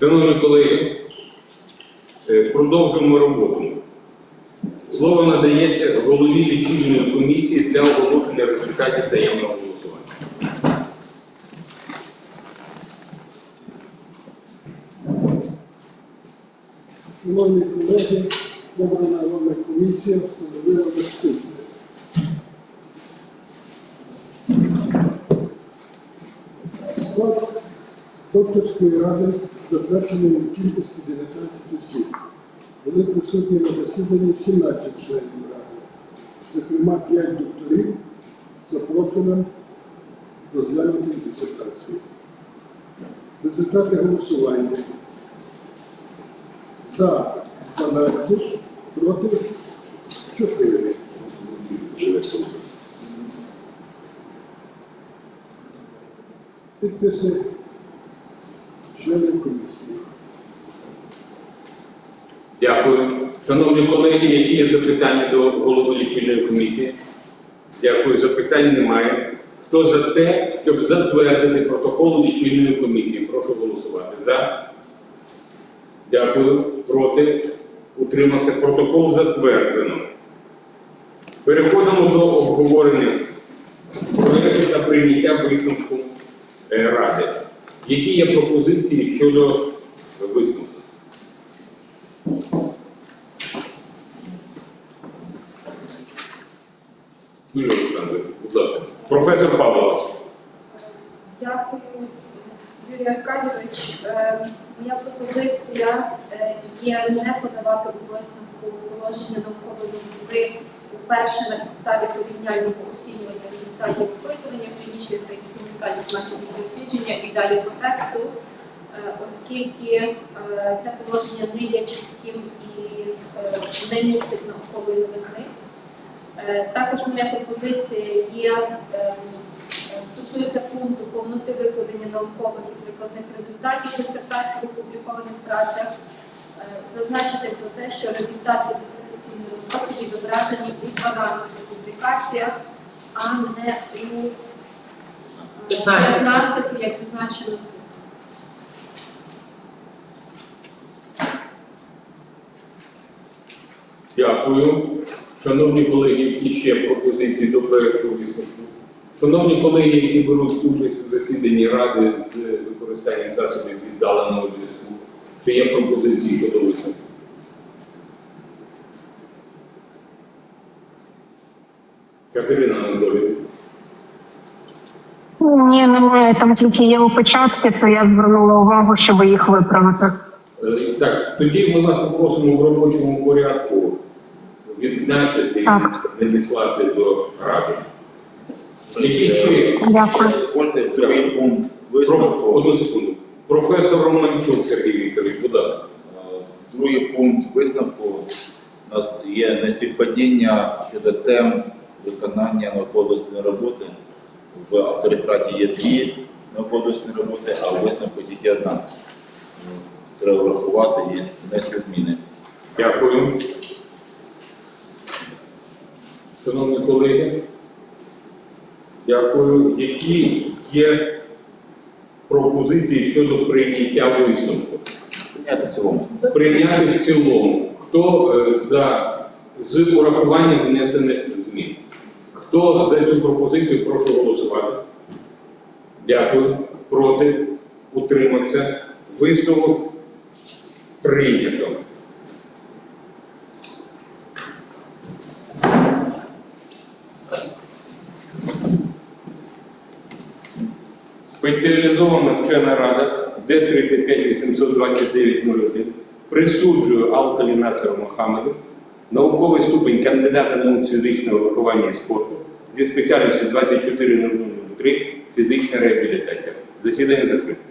Шановні колеги, е, продовжуємо роботу. Слово надається голові лічильної комісії для оголошення результатів таємного голосування. Шановні колеги, обрана вами комісія встановила Склад докторської ради затверджений у кількості 19 осіб. Були присутні на засіданні 17 членів ради, зокрема 5 докторів, запрошено розглянути дисертації. Результати голосування. За 12, проти 4. Підписи членів комісії. Дякую. Шановні колеги, які є запитання до голови лічильної комісії? Дякую. Запитань немає. Хто за те, щоб затвердити протокол лічильної комісії? Прошу голосувати. За. Дякую. Проти. Утримався. Протокол затверджено. Переходимо до обговорення проєкту та прийняття висновку Ради. Які є пропозиції щодо висновку? Юлія Олександровна, будь ласка. Професор Павлова. Дякую, Юрій Аркадійович. Е, Моя пропозиція е, є не подавати у висновку положення наукової групи уперше на підставі порівняльного оцінювання результатів опитування клінічних та інструментальних методів дослідження і далі по тексту, е, оскільки е, це положення не є чітким і е, не містить наукової новизни. Також моя пропозиція є стосується пункту повноти викладення наукових і прикладних результатів дисертації в опублікованих працях. Зазначити про те, що результати дисертаційної роботи відображені у 12 публікаціях, а не у е, 15, як зазначено. Дякую. Шановні колеги, які ще пропозиції до проєкту висновку? Шановні колеги, які беруть участь у засіданні Ради з використанням засобів віддаленого зв'язку, чи є пропозиції щодо висновку? Катерина Анатолійовна. Ні, немає. Там тільки є опечатки, то я звернула увагу, щоб їх виправити. Е, Так, тоді ми вас попросимо в робочому порядку відзначити Так. і надіслати до Ради. Які? Дякую. Дозвольте другий пункт висновку. Одну секунду. Професор Романчук Сергій Вікторович, будь ласка. Е, Другий пункт висновку у нас є неспівпадіння щодо тем виконання науково-дослідної роботи. В авторефраті є дві науково-дослідні роботи, а в висновку тільки одна. Треба врахувати і внести зміни. Дякую. Шановні колеги, дякую. Які є пропозиції щодо прийняття висновку? Прийняти в цілому. Прийняти в цілому. Хто е, за з урахуванням внесених? Хто за цю пропозицію, прошу голосувати. Дякую. Проти? Утримався. Висновок прийнято. Спеціалізована вчена рада Д 35 829 01 присуджує Алкалі Насеру Мохамеду науковий ступень кандидата наук з фізичного виховання і спорту зі спеціальністю 24003 фізична реабілітація. Засідання закрите.